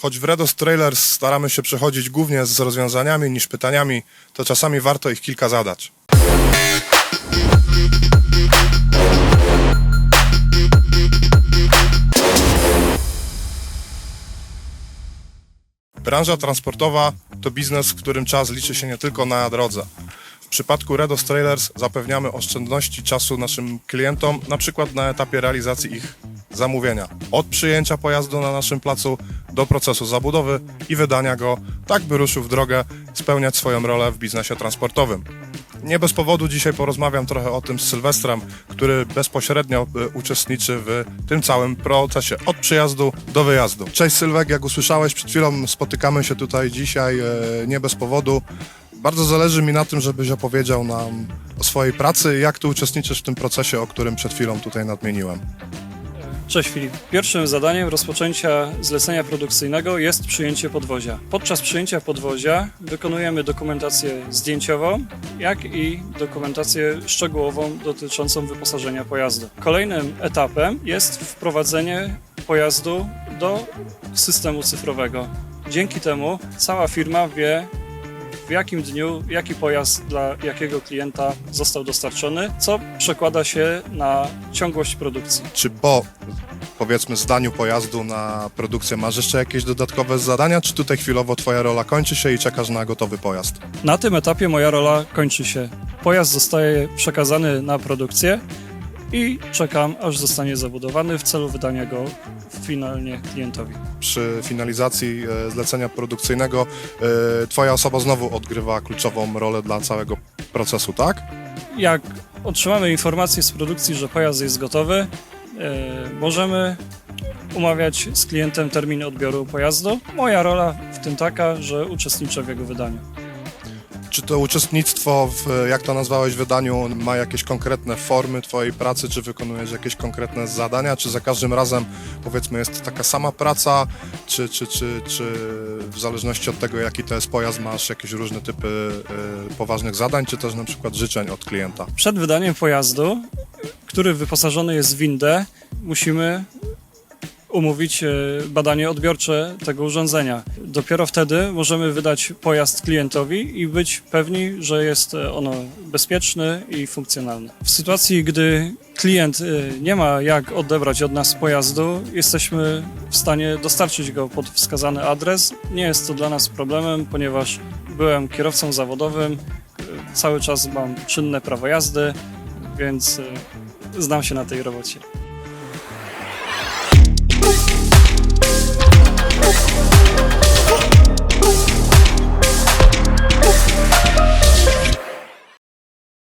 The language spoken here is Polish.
Choć w Redos Trailers staramy się przechodzić głównie z rozwiązaniami niż pytaniami, to czasami warto ich kilka zadać. Branża transportowa to biznes, w którym czas liczy się nie tylko na drodze. W przypadku Redos Trailers zapewniamy oszczędności czasu naszym klientom, na przykład na etapie realizacji ich zamówienia. Od przyjęcia pojazdu na naszym placu do procesu zabudowy i wydania go, tak by ruszył w drogę spełniać swoją rolę w biznesie transportowym. Nie bez powodu dzisiaj porozmawiam trochę o tym z Sylwestrem, który bezpośrednio y, uczestniczy w tym całym procesie od przyjazdu do wyjazdu. Cześć Sylwek, jak usłyszałeś przed chwilą, spotykamy się tutaj dzisiaj e, nie bez powodu. Bardzo zależy mi na tym, żebyś opowiedział nam o swojej pracy i jak ty uczestniczysz w tym procesie, o którym przed chwilą tutaj nadmieniłem. Cześć Filip. Pierwszym zadaniem rozpoczęcia zlecenia produkcyjnego jest przyjęcie podwozia. Podczas przyjęcia podwozia wykonujemy dokumentację zdjęciową, jak i dokumentację szczegółową dotyczącą wyposażenia pojazdu. Kolejnym etapem jest wprowadzenie pojazdu do systemu cyfrowego. Dzięki temu cała firma wie, w jakim dniu, jaki pojazd dla jakiego klienta został dostarczony, co przekłada się na ciągłość produkcji. Czy po powiedzmy zdaniu pojazdu na produkcję masz jeszcze jakieś dodatkowe zadania, czy tutaj chwilowo twoja rola kończy się i czekasz na gotowy pojazd? Na tym etapie moja rola kończy się. Pojazd zostaje przekazany na produkcję i czekam, aż zostanie zabudowany w celu wydania go finalnie klientowi. Przy finalizacji e, zlecenia produkcyjnego e, twoja osoba znowu odgrywa kluczową rolę dla całego procesu, tak? Jak otrzymamy informację z produkcji, że pojazd jest gotowy, e, możemy umawiać z klientem termin odbioru pojazdu. Moja rola w tym taka, że uczestniczę w jego wydaniu. Czy to uczestnictwo w, jak to nazwałeś, wydaniu ma jakieś konkretne formy twojej pracy, czy wykonujesz jakieś konkretne zadania, czy za każdym razem powiedzmy jest taka sama praca, czy, czy, czy, czy w zależności od tego jaki to jest pojazd masz jakieś różne typy y, poważnych zadań, czy też na przykład życzeń od klienta? Przed wydaniem pojazdu, który wyposażony jest w windę, musimy umówić e, badanie odbiorcze tego urządzenia. Dopiero wtedy możemy wydać pojazd klientowi i być pewni, że jest e, ono bezpieczny i funkcjonalny. W sytuacji, gdy klient e, nie ma jak odebrać od nas pojazdu, jesteśmy w stanie dostarczyć go pod wskazany adres. Nie jest to dla nas problemem, ponieważ byłem kierowcą zawodowym, cały czas mam czynne prawo jazdy, więc znam się na tej robocie.